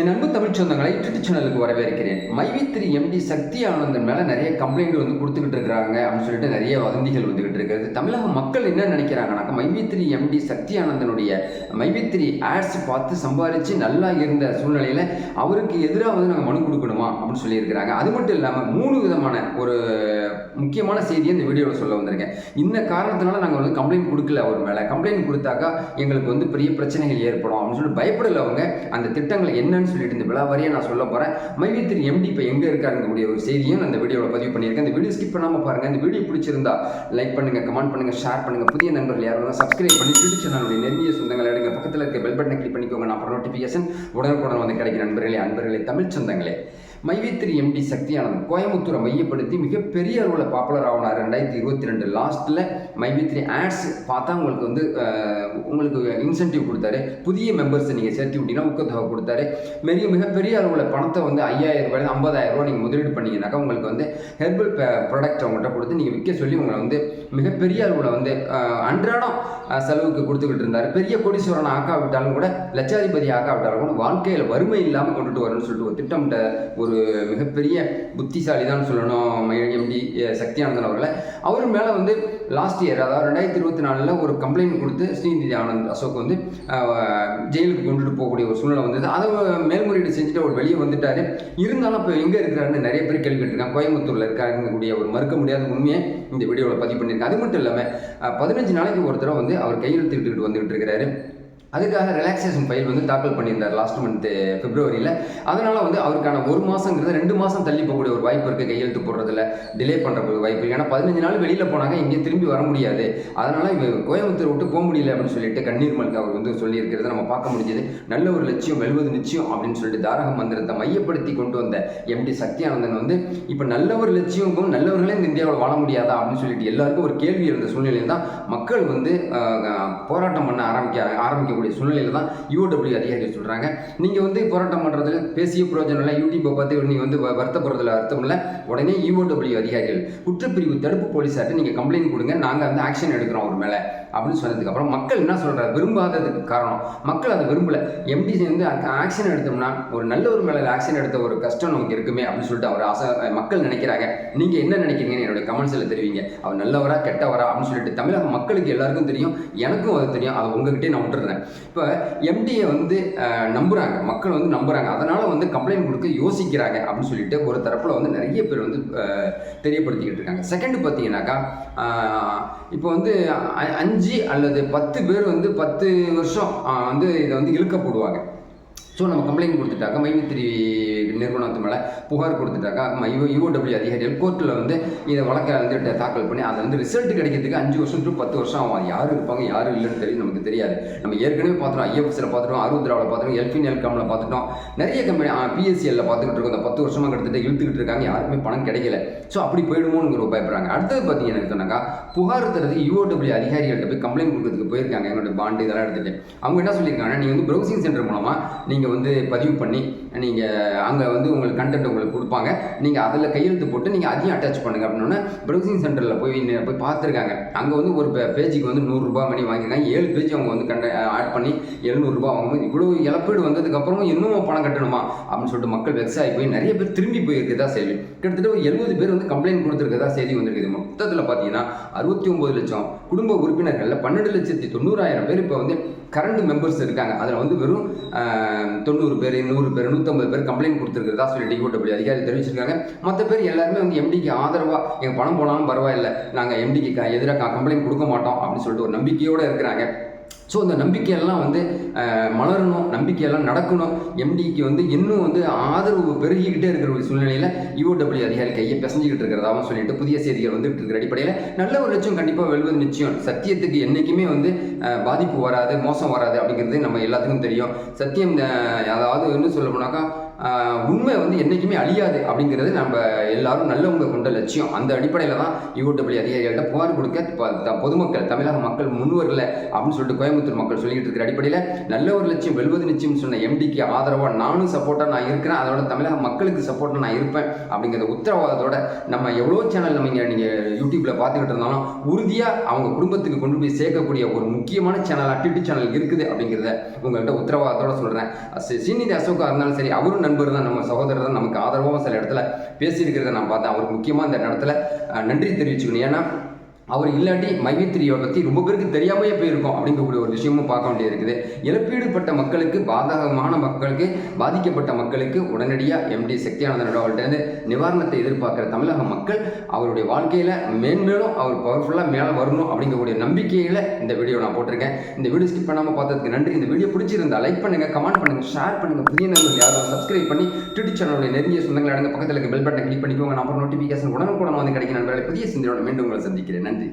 என் அன்பு தமிழ் சொந்தங்களை யூடியூப் சேனலுக்கு வரவேற்கிறேன். மைவித்திரி எம்டி சக்தி ஆனந்தன் மேலே நிறைய கம்ப்ளைண்ட் வந்து கொடுத்துக்கிட்டு இருக்கிறாங்க அப்படின்னு சொல்லிட்டு நிறைய வதந்திகள் வந்துகிட்டு இருக்கிறது தமிழக மக்கள் என்ன நினைக்கிறாங்கனாக்கா மைவித்திரி எம்டி சக்தி ஆனந்தனுடைய மைவித்திரி ஆட்ஸ் பார்த்து சம்பாதிச்சு நல்லா இருந்த சூழ்நிலையில் அவருக்கு எதிராக வந்து நாங்கள் மனு கொடுக்கணுமா அப்படின்னு சொல்லியிருக்கிறாங்க. அது மட்டும் இல்லாமல் மூணு விதமான ஒரு முக்கியமான செய்தியை இந்த வீடியோவில் சொல்ல வந்திருக்கேன். இந்த காரணத்தினால நாங்கள் வந்து கம்ப்ளைண்ட் கொடுக்கல அவர் மேலே. கம்ப்ளைண்ட் கொடுத்தாக்கா எங்களுக்கு வந்து பெரிய பிரச்சனைகள் ஏற்படும் அப்படின்னு சொல்லிட்டு பயப்படல அவங்க அந்த திட்டங்களை என்னன்னு சொல்லிட்டு இந்த விழாவாரியை நான் சொல்ல போகிறேன் மைவித்திரி எம்டி இப்போ எங்கே இருக்காருங்கக்கூடிய ஒரு செய்தியும் அந்த வீடியோவில் பதிவு பண்ணியிருக்கேன். இந்த வீடியோ ஸ்கிப் பண்ணாமல் பாருங்கள் இந்த வீடியோ பிடிச்சிருந்தா லைக் பண்ணுங்கள் கமெண்ட் பண்ணுங்கள் ஷேர் பண்ணுங்கள் புதிய நண்பர்கள் யாரும் சப்ஸ்கிரைப் பண்ணி யூடியூப் சேனலுடைய நெருங்கிய சொந்தங்கள் எடுங்க. பக்கத்தில் இருக்க பெல் பட்டனை கிளிக் பண்ணிக்கோங்க. நான் அப்புறம் நோட்டிஃபிகேஷன் உடனுக்குடன் வந்து கிடைக்கிற நண்பர்களே அன்பர்களே தமிழ் சொந்தங்களே. மைவித்திரி எம்டி சக்தியானந்தன் கோயம்புத்தூரை மையப்படுத்தி மிகப்பெரிய அளவில் பாப்புலர் ஆகினார். ரெண்டாயிரத்தி இருபத்தி ரெண்டு லாஸ்ட்டில் மைவித்திரி ஆட்ஸ் பார்த்தா உங்களுக்கு வந்து உங்களுக்கு இன்சென்டிவ் கொடுத்தாரு. புதிய மெம்பர்ஸை நீங்கள் சேர்த்து விட்டீங்கன்னா ஊக்கத்தொகை கொடுத்தாரு. மிக மிகப்பெரிய அளவில் பணத்தை வந்து ஐயாயிரம் ரூபாய் ஐம்பதாயிரம் ரூபாய் நீங்கள் முதலீடு பண்ணீங்கன்னாக்கா உங்களுக்கு வந்து ஹெர்பல் ப்ராடக்ட் அவங்கள்ட்ட கொடுத்து நீங்கள் விற்க சொல்லி உங்களை வந்து மிகப்பெரிய அளவில் வந்து அன்றாடம் செலவுக்கு கொடுத்துக்கிட்டு இருந்தார். பெரிய கோடீஸ்வரன் ஆக்காவிட்டாலும் கூட லட்சாதிபதி ஆக்காவிட்டாலும் கூட வாழ்க்கையில் வறுமை இல்லாமல் கொண்டுட்டு வரணும்னு சொல்லிட்டு ஒரு திட்டமிட்ட ஒரு ஒரு மிகப்பெரிய புத்திசாலி தான் சொல்லணும் எம்டி சக்தியானந்தன் அவர்களை. அவர் மேலே வந்து லாஸ்ட் இயர் அதாவது ரெண்டாயிரத்தி இருபத்தி நாலில் ஒரு கம்ப்ளைண்ட் கொடுத்து ஸ்ரீநிதி ஆனந்த் அசோக் வந்து ஜெயிலுக்கு கொண்டுட்டு போகக்கூடிய ஒரு சூழ்நிலை வந்தது. அதை மேல்முறையீடு செஞ்சுட்டு அவர் வெளியே வந்துட்டார். இருந்தாலும் இப்போ எங்கே இருக்கிறாருன்னு நிறைய பேர் கேள்வி இருக்காங்க கோயம்புத்தூரில் இருக்காருங்கக்கூடிய ஒரு மறுக்க முடியாத உண்மையை இந்த வீடியோவில் பதிவு பண்ணியிருக்கேன் அது மட்டும் இல்லாமல் பதினஞ்சு நாளைக்கு ஒரு வந்து அவர் கையெழுத்திட்டுக்கிட்டு வந்துகிட்டு இருக்கிறாரு. அதுக்காக ரிலாக்ஸேஷன் ஃபைல் வந்து தாக்கல் பண்ணியிருந்தார் லாஸ்ட் மந்த்து பிப்ரவரியில் eh, அதனால் வந்து அவருக்கான ஒரு மாதங்கிறது ரெண்டு மாதம் தள்ளி போகக்கூடிய ஒரு வாய்ப்பு இருக்குது கையெழுத்து போடுறதுல. டிலே பண்ணுற ஒரு வாய்ப்பு ஏன்னா பதினஞ்சு நாள் வெளியில் போனாங்க இங்கேயும் திரும்பி வர முடியாது. அதனால் இவர் கோயம்புத்தூர் விட்டு போக முடியல அப்படின்னு சொல்லிட்டு கண்ணீர் மல்க அவர் வந்து சொல்லியிருக்கிறத நம்ம பார்க்க முடிஞ்சது. நல்ல ஒரு லட்சியம் வெல்வது நிச்சயம் அப்படின்னு சொல்லிட்டு தாரக மந்திரத்தை மையப்படுத்தி கொண்டு வந்த எம்டி சக்தியானந்தன் வந்து இப்போ நல்ல ஒரு லட்சியமும் நல்லவர்களே இந்த இந்தியாவில் வாழ முடியாதா அப்படின்னு சொல்லிட்டு எல்லாருக்கும் ஒரு கேள்வி இருந்த சூழ்நிலையில் தான் மக்கள் வந்து போராட்டம் பண்ண ஆரம்பிக்க ஆரம்பிக்க இருக்கக்கூடிய சூழ்நிலையில் தான் யூடபிள்யூ அதிகாரிகள் சொல்கிறாங்க நீங்கள் வந்து போராட்டம் பண்ணுறதுல பேசிய பிரயோஜனம் இல்லை யூடியூப்பை பார்த்து நீங்கள் வந்து வ- வருத்தப்படுறதுல அர்த்தம் இல்லை. உடனே யூஓடபிள்யூ அதிகாரிகள் குற்றப்பிரிவு தடுப்பு போலீஸார்ட்ட நீங்கள் கம்ப்ளைண்ட் கொடுங்க நாங்கள் வந்து ஆக்ஷன் எடுக்கிறோம் அவர் மேலே. அப்படின்னு சொன்னதுக்கப்புறம் மக்கள் என்ன சொல்கிறார் விரும்பாததுக்கு காரணம். மக்கள் அதை விரும்பல. எம்டி வந்து ஆக்ஷன் எடுத்தோம்னா ஒரு நல்ல ஒரு மேலே ஆக்ஷன் எடுத்த ஒரு கஷ்டம் நமக்கு இருக்குமே அப்படின்னு சொல்லிட்டு அவர் ஆசை மக்கள் நினைக்கிறாங்க. நீங்கள் என்ன நினைக்கிறீங்கன்னு என்னுடைய கமெண்ட்ஸில் தெரிவிங்க. அவர் நல்லவரா கெட்டவரா அப்படின்னு சொல்லிட்டு தமிழக மக்களுக்கு எல்லாருக்கும் தெரியும். எனக்கும் அது தெரியும். அதை உங்ககிட்டே நான் விட்டுறேன். இப்போ எம்டியை வந்து நம்புகிறாங்க மக்கள் வந்து நம்புறாங்க. அதனால் வந்து கம்ப்ளைண்ட் கொடுக்க யோசிக்கிறாங்க அப்படின்னு சொல்லிட்டு ஒரு தரப்பில் வந்து நிறைய பேர் வந்து தெரியப்படுத்திக்கிட்டு இருக்காங்க. செகண்ட் பார்த்தீங்கன்னாக்கா இப்போ வந்து அஞ்சு அல்லது பத்து பேர் வந்து பத்து வருஷம் வந்து இதை வந்து இழுக்க போடுவாங்க. ஸோ நம்ம கம்ப்ளைண்ட் கொடுத்துட்டாக்க மைவித்திரி நிறுவனத்து மேலே புகார் கொடுத்துட்டாக்கா மையோ யூஓடபிள்யூ அதிகாரிகள் கோர்ட்டில் வந்து இதை வழக்கை வந்து தாக்கல் பண்ணி அதை வந்து ரிசல்ட் கிடைக்கிறதுக்கு அஞ்சு வருஷம் டு பத்து வருஷம் ஆகும். யார் இருப்பாங்க யார் இல்லைன்னு தெரியும் நமக்கு தெரியாது. நம்ம ஏற்கனவே பார்த்துட்டோம் ஐஎஃப்எஸ்ல பார்த்துட்டோம் அருத்ராவில் பார்த்துட்டோம் எல்பின் எல்காமில் பார்த்துட்டோம். நிறைய கம்பெனி பிஎஸ்சிஎல்ல பார்த்துக்கிட்டு இருக்கோம். அந்த பத்து வருஷமாக கிட்டத்தட்ட இழுத்துக்கிட்டு இருக்காங்க யாருக்குமே பணம் கிடைக்கல. ஸோ அப்படி போயிடுமோங்கிற பயப்படுறாங்க. அடுத்தது பார்த்தீங்கன்னா சொன்னாக்கா புகார் தரது யூஓடபிள்யூ அதிகாரிகள்கிட்ட போய் கம்ப்ளைண்ட் கொடுக்கறதுக்கு போயிருக்காங்க எங்களோட பாண்டு இதெல்லாம் எடுத்துகிட்டு அவங்க என்ன சொல்லியிருக்காங்கன்னா நீங்கள் வந்து ப்ரௌசிங் சென்டர் மூலமாக நீங்கள் வந்து பதிவு பண்ணி நீங்கள் அங்கே வந்து உங்களுக்கு கண்டென்ட் உங்களுக்கு கொடுப்பாங்க. நீங்கள் அதில் கையெழுத்து போட்டு நீங்கள் அதையும் அட்டாச் பண்ணுங்க அப்படின்னா ப்ரௌசிங் சென்டரில் போய் போய் பார்த்துருக்காங்க. அங்கே வந்து ஒரு பேஜுக்கு வந்து நூறுரூபா மணி வாங்கியிருக்காங்க. ஏழு பேஜ் அவங்க வந்து கண்ட ஆட் பண்ணி எழுநூறுபா வாங்கும்போது இவ்வளோ இழப்பீடு வந்ததுக்கப்புறமும் இன்னும் பணம் கட்டணுமா? அப்படின்னு சொல்லிட்டு மக்கள் வெக்ஸ் ஆகி போய் நிறைய பேர் திரும்பி போயிருக்கதா செய்தி. கிட்டத்தட்ட ஒரு எழுபது பேர் வந்து கம்ப்ளைண்ட் கொடுத்துருக்கதா செய்தி வந்திருக்குது. மொத்தத்தில் பார்த்தீங்கன்னா அறுபத்தி ஒம்பது லட்சம் குடும்ப உறுப்பினர்களில் பன்னெண்டு லட்சத்தி தொண்ணூறாயிரம் பேர் இப்போ வந்து கரண்ட் மெம்பர்ஸ் இருக்காங்க. அதில் வந்து வெறும் தொண்ணூறு பேர் நூறு பேர் நூற்றம்பது பேர் கம்ப்ளைண்ட் கொடுத்துருக்கிறதா சொல்லிட்டு ஈகோட்டபடி அதிகாரி தெரிவிச்சிருக்காங்க. மற்ற பேர் எல்லாருமே வந்து எம்டிக்கு ஆதரவாக எங்கள் பணம் போனாலும் பரவாயில்லை நாங்கள் எம்டிக்கு எதிராக கம்ப்ளைண்ட் கொடுக்க மாட்டோம் அப்படின்னு சொல்லிட்டு ஒரு நம்பிக்கையோடு இருக்கிறாங்க. ஸோ இந்த நம்பிக்கையெல்லாம் வந்து மலரணும் நம்பிக்கையெல்லாம் நடக்கணும். எம்டிக்கு வந்து இன்னும் வந்து ஆதரவு பெருகிக்கிட்டே இருக்கிற ஒரு சூழ்நிலையில் யூடபிள்யூ அதிகாரி கையை பிசைஞ்சிக்கிட்டு இருக்கிறதாகவும் சொல்லிட்டு புதிய செய்திகள் வந்துட்டு இருக்கிற அடிப்படையில் நல்ல ஒரு லட்சம் கண்டிப்பாக வெல்வது நிச்சயம். சத்தியத்துக்கு என்றைக்குமே வந்து பாதிப்பு வராது மோசம் வராது அப்படிங்கிறது நம்ம எல்லாத்துக்கும் தெரியும். சத்தியம் அதாவது இன்னும் சொல்ல போனாக்கா உண்மை வந்து என்றைக்குமே அழியாது அப்படிங்கிறது நம்ம எல்லாரும் நல்லவங்க கொண்ட லட்சியம். அந்த அடிப்படையில் தான் யூடபிள்யூ அதிகாரிகள்கிட்ட புகார் கொடுக்க பொதுமக்கள் தமிழக மக்கள் முன்வரல அப்படின்னு சொல்லிட்டு கோயம்புத்தூர் மக்கள் சொல்லிட்டு இருக்கிற அடிப்படையில் நல்ல ஒரு லட்சியம் வெல்வது நிச்சயம் சொன்ன எம்டிக்கு ஆதரவாக நானும் சப்போர்ட்டாக நான் இருக்கிறேன். அதோட தமிழக மக்களுக்கு சப்போர்ட்டாக நான் இருப்பேன் அப்படிங்கிற உத்தரவாதத்தோட நம்ம எவ்வளோ சேனல் நம்ம இங்கே நீங்கள் யூடியூப்பில் பார்த்துக்கிட்டு இருந்தாலும் உறுதியாக அவங்க குடும்பத்துக்கு கொண்டு போய் சேர்க்கக்கூடிய ஒரு முக்கியமான சேனல் டிடி சேனல் இருக்குது அப்படிங்கிறத உங்கள்கிட்ட உத்தரவாதத்தோட சொல்கிறேன் சீனிதி அசோகா இருந்தாலும் சரி அவரும் நண்பர் தான் நம்ம சகோதரர் தான் நமக்கு ஆதரவாக சில இடத்துல பேசியிருக்கிறத நான் பார்த்தேன். அவருக்கு முக்கியமாக இந்த இடத்துல நன்றி தெரிவிச்சுக்கணும். ஏன்னா அவர் இல்லாட்டி மைவித்திரியை பற்றி ரொம்ப பேருக்கு தெரியாமையே போயிருக்கோம் அப்படிங்கக்கூடிய ஒரு விஷயமும் பார்க்க வேண்டியிருக்குது. இழப்பீடுபட்ட மக்களுக்கு பாதகமான மக்களுக்கு பாதிக்கப்பட்ட மக்களுக்கு உடனடியாக எம்டி சக்தியானந்தனோட அவர்கிட்ட நிவாரணத்தை எதிர்பார்க்குற தமிழக மக்கள் அவருடைய வாழ்க்கையில் மேன்மேலும் அவர் பவர்ஃபுல்லாக மேலே வரணும் அப்படிங்கக்கூடிய நம்பிக்கையில் இந்த வீடியோ நான் போட்டிருக்கேன். இந்த வீடியோ ஸ்கிப் பண்ணாமல் பார்த்ததுக்கு நன்றி. இந்த வீடியோ பிடிச்சிருந்தா லைக் பண்ணுங்கள் கமெண்ட் பண்ணுங்கள் ஷேர் பண்ணுங்கள் புதிய நண்பர்கள் யாரும் சப்ஸ்கிரைப் பண்ணி ட்விட்டர் சேனலுடைய நெருங்கிய சொந்தங்கள் அடங்க பக்கத்தில் இருக்க பெல் பட்டனை கிளிக் பண்ணிக்கோங்க. நான் அப்புறம் நோட்டிஃபிகேஷன் உடனுக்குடன் வந்து கிடைக்கும் நண்பர்களை. புதிய சிந்தனையோட மீண்டும் உங்களை சந்திக்கிறேன். நன்றி